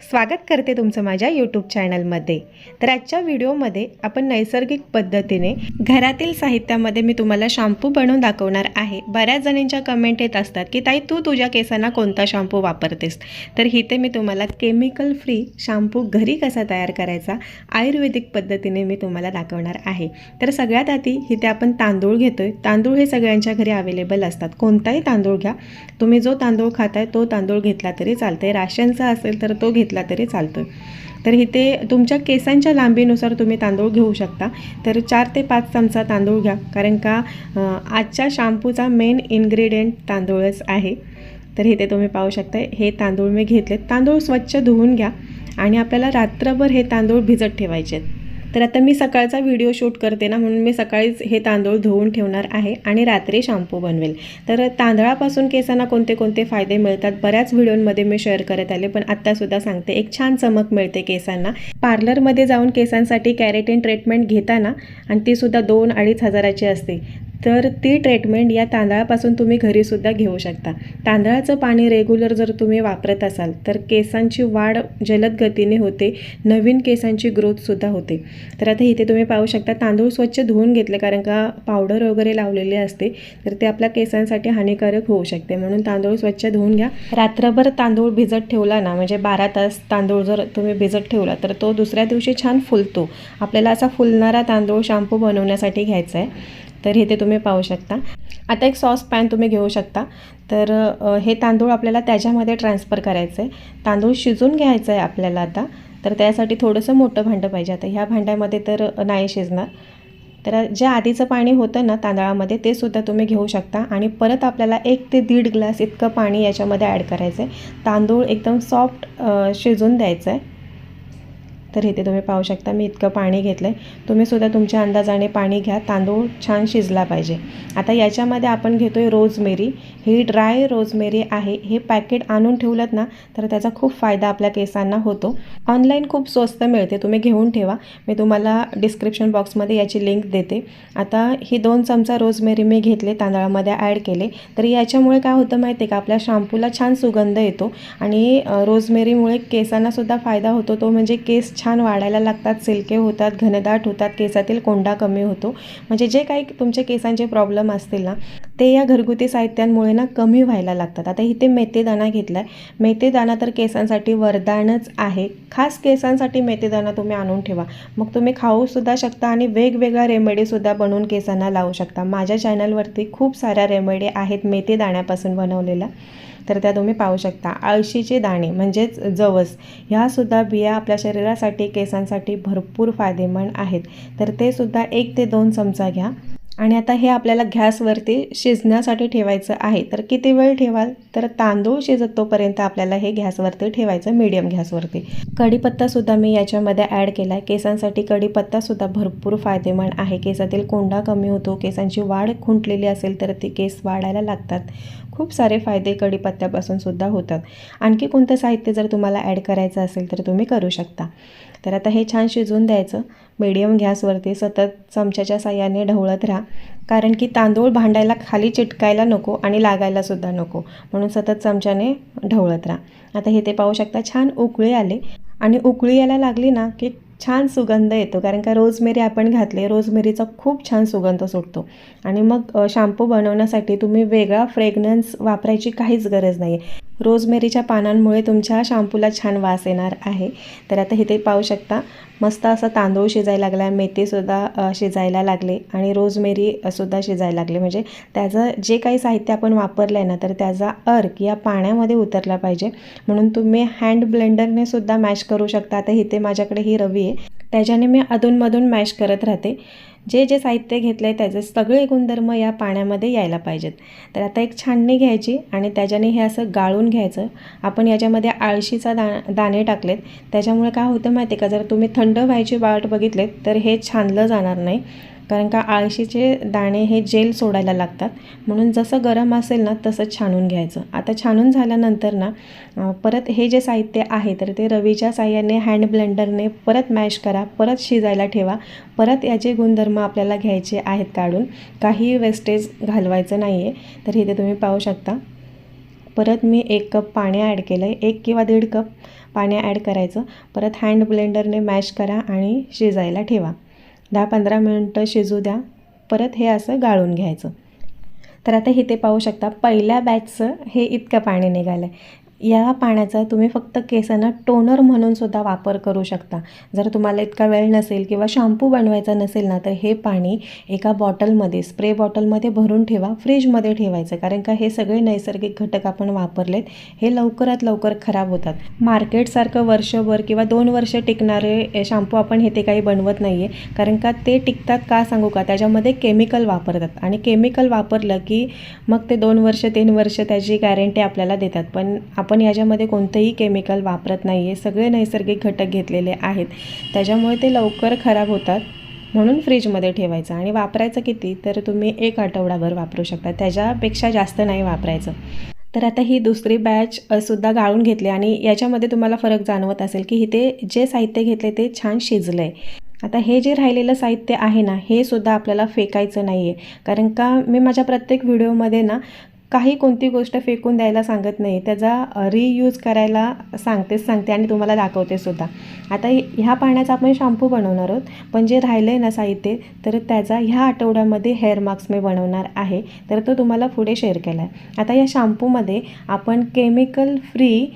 स्वागत करते तुमचं माझ्या यूट्यूब चॅनलमध्ये तर आजच्या व्हिडिओमध्ये आपण नैसर्गिक पद्धतीने घरातील साहित्यामध्ये मी तुम्हाला शॅम्पू बनवून दाखवणार आहे. बऱ्याच जणींच्या कमेंट येत असतात की ताई तू तुझ्या केसांना कोणता शॅम्पू वापरतेस? तर इथे मी तुम्हाला केमिकल फ्री शॅम्पू घरी कसा तयार करायचा आयुर्वेदिक पद्धतीने मी तुम्हाला दाखवणार आहे. तर सगळ्यात आधी इथे आपण तांदूळ घेतोय. तांदूळ हे सगळ्यांच्या घरी अवेलेबल असतात. कोणताही तांदूळ घ्या. तुम्ही जो तांदूळ खाताय तो तांदूळ घेतला तरी चालतंय. राशनचा असेल तर तो घेत घेतला तरी चालतोय. तर इथे तुमच्या केसांच्या लांबीनुसार तुम्ही तांदूळ घेऊ शकता. तर चार ते पाच चमचा तांदूळ घ्या. कारण का आजच्या शॅम्पूचा मेन इन्ग्रेडियंट तांदूळच आहे. तर इथे तुम्ही पाहू शकता हे तांदूळ मी घेतले तांदूळ स्वच्छ धुवून घ्या. आणि आपल्याला रात्रभर हे तांदूळ भिजत ठेवायचे आहेत. तर आता मी सकाळचा व्हिडिओ शूट करते ना म्हणून मी सकाळीच हे तांदूळ धुवून ठेवणार आहे आणि रात्री शॅम्पू बनवेल. तर तांदळापासून केसांना कोणते कोणते फायदे मिळतात बऱ्याच व्हिडिओमध्ये मी शेअर करत आले पण आत्तासुद्धा सांगते एक छान चमक मिळते केसांना. पार्लरमध्ये जाऊन केसांसाठी कॅरेटीन ट्रीटमेंट घेताना आणि तीसुद्धा दोन अडीच हजाराची असते. तर ती ट्रीटमेंट या तांदळापासून तुम्ही घरीसुद्धा घेऊ शकता. तांदळाचं पाणी रेग्युलर जर तुम्ही वापरत असाल तर केसांची वाढ जलद गतीने होते नवीन केसांची ग्रोथसुद्धा होते. तर आता इथे तुम्ही पाहू शकता तांदूळ स्वच्छ धुवून घेतले कारण का पावडर वगैरे लावलेली असते तर ते आपल्या केसांसाठी हानिकारक होऊ शकते. म्हणून तांदूळ स्वच्छ धुवून घ्या. रात्रभर तांदूळ भिजत ठेवला ना म्हणजे बारा तास तांदूळ जर तुम्ही भिजत ठेवला तर तो दुसऱ्या दिवशी छान फुलतो. आपल्याला असा फुलणारा तांदूळ शॅम्पू बनवण्यासाठी घ्यायचा आहे. तर हे ते तुम्ही पाहू शकता. आता एक सॉस पॅन तुम्ही घेऊ शकता. तर हे तांदूळ आपल्याला त्याच्यामध्ये ट्रान्सफर करायचं आहे तांदूळ शिजून घ्यायचं आहे आपल्याला आता. तर त्यासाठी थोडंसं मोठं भांडं पाहिजे. आता ह्या भांड्यामध्ये तर नाही शिजणार. तर जे आधीचं पाणी होतं ना तांदळामध्ये ते सुद्धा तुम्ही घेऊ शकता. आणि परत आपल्याला एक ते दीड ग्लास इतकं पाणी याच्यामध्ये ॲड करायचं आहे तांदूळ एकदम सॉफ्ट शिजून द्यायचं आहे तर इथे तुम्ही पाहू शकता मी इतकं पाणी घेतलं आहे तुम्हीसुद्धा तुमच्या अंदाजाने पाणी घ्या तांदूळ छान शिजला पाहिजे. आता याच्यामध्ये आपण घेतो आहे रोजमेरी. ही ड्राय रोजमेरी आहे. हे पॅकेट आणून ठेवलं ना तर त्याचा खूप फायदा आपल्या केसांना होतो. ऑनलाईन खूप स्वस्त मिळते. तुम्ही घेऊन ठेवा. मी तुम्हाला डिस्क्रिप्शन बॉक्समध्ये याची लिंक देते. आता ही दोन चमचा रोजमेरी मी घेतले तांदळामध्ये ॲड केले. तर याच्यामुळे काय होतं माहिती आहे का? आपल्या शॅम्पूला छान सुगंध येतो आणि रोजमेरीमुळे केसांनासुद्धा फायदा होतो. तो म्हणजे केस छान वाढायला लागतात सिल्के होतात घनदाट होतात केसातील कोंडा कमी होतो. म्हणजे जे काही तुमचे केसांचे प्रॉब्लेम असतील ना ते या घरगुती साहित्यांमुळे ना कमी व्हायला लागतात. आता इथे मेथीदाणा घेतला आहे मेथेदाणा तर केसांसाठी वरदानच आहे. खास केसांसाठी मेथेदाणा तुम्ही आणून ठेवा. मग तुम्ही खाऊसुद्धा शकता आणि वेगवेगळ्या रेमेडीसुद्धा बनवून केसांना लावू शकता. माझ्या चॅनलवरती खूप साऱ्या रेमेडी आहेत मेथेदाण्यापासून बनवलेल्या. तर त्या तुम्ही पाहू शकता. आळशीचे दाणे म्हणजेच जवस ह्यासुद्धा बिया आपल्या शरीरासाठी केसांसाठी भरपूर फायदेमंद आहेत. तर ते सुद्धा एक ते दोन चमचा घ्या. आणि आता हे आपल्याला गॅसवरती शिजण्यासाठी ठेवायचं आहे. तर किती वेळ ठेवाल? तर तांदूळ शिजत तोपर्यंत आपल्याला हे गॅसवरती ठेवायचं मीडियम गॅसवरती. कढीपत्तासुद्धा मी याच्यामध्ये ॲड केला आहे केसांसाठी कढीपत्तासुद्धा भरपूर फायदेमंद आहे. केसातील कोंडा कमी होतो केसांची वाढ खुंटलेली असेल तर ती केस वाढायला लागतात. खूप सारे फायदे कडीपत्त्यापासून सुद्धा होतात. आणखी कोणतं साहित्य जर तुम्हाला ॲड करायचं असेल तर तुम्ही करू शकता. तर आता हे छान शिजवून द्यायचं. मीडियम गॅसवरती सतत चमच्याच्या साह्याने ढवळत राहा. कारण की तांदूळ भांडायला खाली चिटकायला नको आणि लागायला सुद्धा नको. म्हणून सतत चमच्याने ढवळत राहा. आता हे ते पाहू शकता छान उकळी आले. आणि उकळी यायला लागली ना की छान सुगंध येतो कारण का रोजमेरी आपण घातले रोजमेरीचा खूप छान सुगंध सुटतो. आणि मग शॅम्पू बनवण्यासाठी तुम्ही वेगळा फ्रेग्रन्स वापरायची काहीच गरज नाही आहे रोजमेरीच्या पानांमुळे तुमच्या शॅम्पूला छान वास येणार आहे. तर आता इथे पाहू शकता मस्त असा तांदूळ शिजायला लागला मेथीसुद्धा शिजायला लागले आणि रोजमेरीसुद्धा शिजायला लागले. म्हणजे त्याचं जे काही साहित्य आपण वापरलं आहे ना तर त्याचा अर्क या पाण्यामध्ये उतरला पाहिजे. म्हणून तुम्ही हँड ब्लेंडरने सुद्धा मॅश करू शकता. आता इथे माझ्याकडे ही रवी आहे. त्याच्याने मी अधूनमधून मॅश करत राहते. जे जे साहित्य घेतलं आहे त्याचे सगळे गुणधर्म या पाण्यामध्ये यायला पाहिजेत. तर आता एक छाननी घ्यायची आणि त्याच्याने हे असं गाळून घ्यायचं. आपण याच्यामध्ये आळशीचा दा दाणे टाकलेत. त्याच्यामुळे काय होतं माहिती आहे का? जर तुम्ही थंड व्हायची वाट बघितलेत तर हे छानलं जाणार नाही. कारण का आळशीचे दाणे हे जेल सोडायला लागतात. म्हणून जसं गरम असेल ना तसं छानून घ्यायचं. आता छानून झाल्यानंतर ना परत हे जे साहित्य आहे तर ते रवीच्या साह्याने हँड ब्लेंडरने परत मॅश करा परत शिजायला ठेवा परत याचे गुणधर्म आपल्याला घ्यायचे आहेत काढून. काही वेस्टेज घालवायचं नाही आहे तर इथे तुम्ही पाहू शकता. परत मी एक कप पाणी ॲड केलं आहे एक किंवा दीड कप पाणी ॲड करायचं. परत हँड ब्लेंडरने मॅश करा आणि शिजायला ठेवा. दहा पंधरा मिनटं शिजू द्या. परत हे असं गाळून घ्यायचं. तर आता इथे पाहू शकता पहिल्या बॅचचं हे इतकं पाणी निघालं आहे या पाण्याचा तुम्ही फक्त केसांना टोनर म्हणून सुद्धा वापर करू शकता. जर तुम्हाला इतका वेळ नसेल किंवा शॅम्पू बनवायचा नसेल ना तर हे पाणी एका बॉटलमध्ये स्प्रे बॉटलमध्ये भरून ठेवा फ्रीजमध्ये ठेवायचं. कारण का हे सगळे नैसर्गिक घटक आपण वापरलेत हे लवकरात लवकर खराब होतात. मार्केटसारखं वर्षभर किंवा दोन वर्ष टिकणारे शॅम्पू आपण हे ते काही बनवत नाही आहे कारण का ते टिकतात का सांगू का? त्याच्यामध्ये केमिकल वापरतात. आणि केमिकल वापरलं की मग ते दोन वर्ष तीन वर्ष त्याची गॅरंटी आपल्याला देतात. पण आपण याच्यामध्ये कोणतंही केमिकल वापरत नाही आहे. सगळे नैसर्गिक घटक घेतलेले आहेत. त्याच्यामुळे ते लवकर खराब होतात म्हणून फ्रीजमध्ये ठेवायचं. आणि वापरायचं किती? तर तुम्ही एक आठवडाभर वापरू शकता. त्याच्यापेक्षा जास्त नाही वापरायचं. तर आता ही दुसरी बॅच सुद्धा गाळून घेतली. आणि याच्यामध्ये तुम्हाला फरक जाणवत असेल की इथे जे साहित्य घेतले ते छान शिजलं आहे आता हे जे राहिलेलं साहित्य आहे ना हे सुद्धा आपल्याला फेकायचं नाही आहे कारण का? मी माझ्या प्रत्येक व्हिडिओमध्ये ना काही कोणती गोष्ट फेकून द्यायला सांगत नाही. त्याचा रियूज करायला सांगतेच सांगते आणि तुम्हाला दाखवते सुद्धा. आता ह्या पाण्याचा आपण शॅम्पू बनवणार आहोत. पण जे राहिलं आहे ना साहित्य तर त्याचा ह्या आठवड्यामध्ये हेअर मास्क मी बनवणार आहे. तर तो तुम्हाला पुढे शेअर केला आहे आता या शॅम्पूमध्ये आपण केमिकल फ्री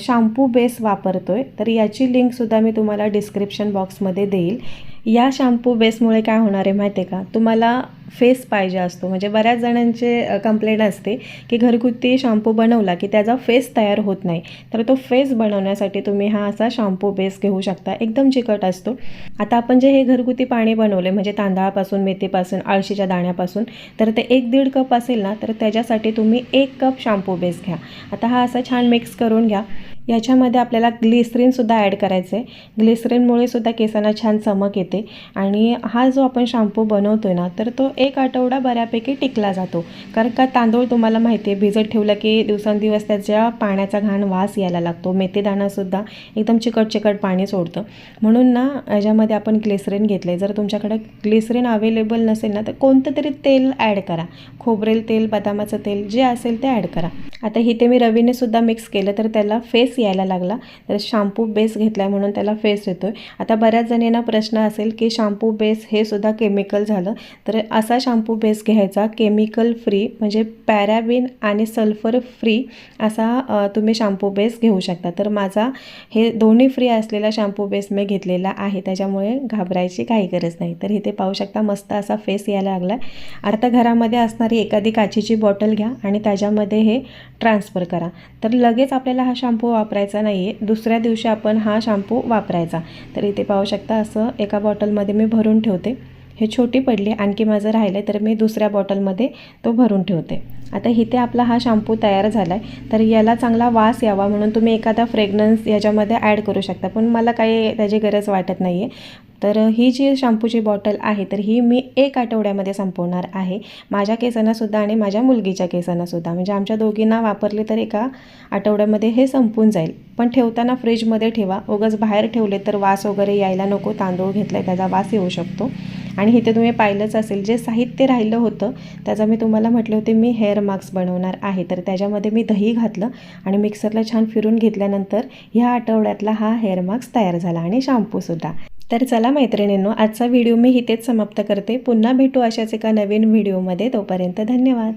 शॅम्पू बेस वापरतो आहे तर याची लिंकसुद्धा मी तुम्हाला डिस्क्रिप्शन बॉक्समध्ये देईल. या शॅम्पू बेसमुळे काय होणार आहे माहिती आहे का? तुम्हाला फेस पाहिजे असतो. म्हणजे बऱ्याच जणांचे कंप्लेंट असते की घरगुती शॅम्पू बनवला की त्याचा फेस तयार होत नाही. तर तो फेस बनवण्यासाठी तुम्ही हा असा शॅम्पू बेस घेऊ शकता. एकदम चिकट असतो. आता आपण जे हे घरगुती पाणी बनवले म्हणजे तांदळापासून मेथीपासून आळशीच्या दाण्यापासून तर ते एक दीड कप असेल ना तर त्याच्यासाठी तुम्ही एक कप शॅम्पू बेस घ्या. आता हा असा छान मिक्स करून घ्या. याच्यामध्ये आपल्याला ग्लिसरीनसुद्धा ॲड करायचं आहे. ग्लिसरीनमुळे सुद्धा केसांना छान चमक येते. आणि हा जो आपण शॅम्पू बनवतो आहे ना तर तो एक आठवडा बऱ्यापैकी टिकला जातो. कारण का तांदूळ तुम्हाला माहिती आहे भिजत ठेवलं की दिवसांदिवस त्याच्या पाण्याचा घाण वास यायला लागतो. मेथीदाणासुद्धा एकदम चिकट चिकट पाणी सोडतं. म्हणून ना याच्यामध्ये आपण ग्लिसरीन आहे जर तुमच्याकडे ग्लिसरीन अवेलेबल नसेल ना तर कोणतं तरी तेल ॲड करा. खोबरेल तेल बदामाचं तेल जे असेल ते ॲड करा. आता इथे मी रवीने सुद्धा मिक्स केलं तर त्याला फेस यायला लागला. तर शॅम्पू बेस घेतला आहे म्हणून त्याला फेस येतो आहे आता बऱ्याच जणींना प्रश्न असेल की शॅम्पू बेस हे सुद्धा केमिकल झालं. तर असा शॅम्पू बेस घ्यायचा केमिकल फ्री म्हणजे पॅराबिन आणि सल्फर फ्री असा तुम्ही शॅम्पू बेस घेऊ शकता. तर माझा हे दोन्ही फ्री असलेला शॅम्पू बेस मी घेतलेला आहे. त्याच्यामुळे घाबरायची काही गरज नाही. तर इथे पाहू शकता मस्त असा फेस यायला लागला आता घरामध्ये असणारी एखादी काचेची बॉटल घ्या आणि त्याच्यामध्ये हे ट्रान्सफर करा. तर लगेच आपल्याला हा शॅम्पू वापरायचा नाही आहे दुसऱ्या दिवशी आपण हा शॅम्पू वापरायचा. तर इथे पाहू शकता असं एका बॉटलमध्ये मी भरून ठेवते. हे छोटी पडली आणखी माझं राहिलं आहे तर मी दुसऱ्या बॉटलमध्ये तो भरून ठेवते. आता इथे आपला हा शॅम्पू तयार झाला आहे तर याला चांगला वास यावा म्हणून तुम्ही एखादा फ्रेग्रन्स याच्यामध्ये ॲड करू शकता. पण मला काही त्याची गरज वाटत नाही आहे तर ही जी शॅम्पूची बॉटल आहे तर ही मी एक आठवड्यामध्ये संपवणार आहे. माझ्या केसांनासुद्धा आणि माझ्या मुलगीच्या केसांनासुद्धा म्हणजे आमच्या दोघींना वापरले तर एका आठवड्यामध्ये हे संपून जाईल. पण ठेवताना फ्रीजमध्ये ठेवा. उगाच बाहेर ठेवले तर वास वगैरे यायला नको. तांदूळ घेतला त्याचा वास येऊ शकतो. आणि इथे तुम्ही पाहिलंच असेल जे साहित्य राहिलं होतं त्याचा मी तुम्हाला म्हटले होते मी हेअर मास्क बनवणार आहे. तर त्याच्यामध्ये मी दही घातलं आणि मिक्सरला छान फिरून घेतल्यानंतर ह्या आठवड्यातला हा हेअर मास्क तयार झाला आणि शॅम्पूसुद्धा तर चला मैत्रिणींनो आजचा व्हिडिओ मी इथेच समाप्त करते. पुन्हा भेटू अशाच एका नवीन व्हिडिओमध्ये. तोपर्यंत धन्यवाद.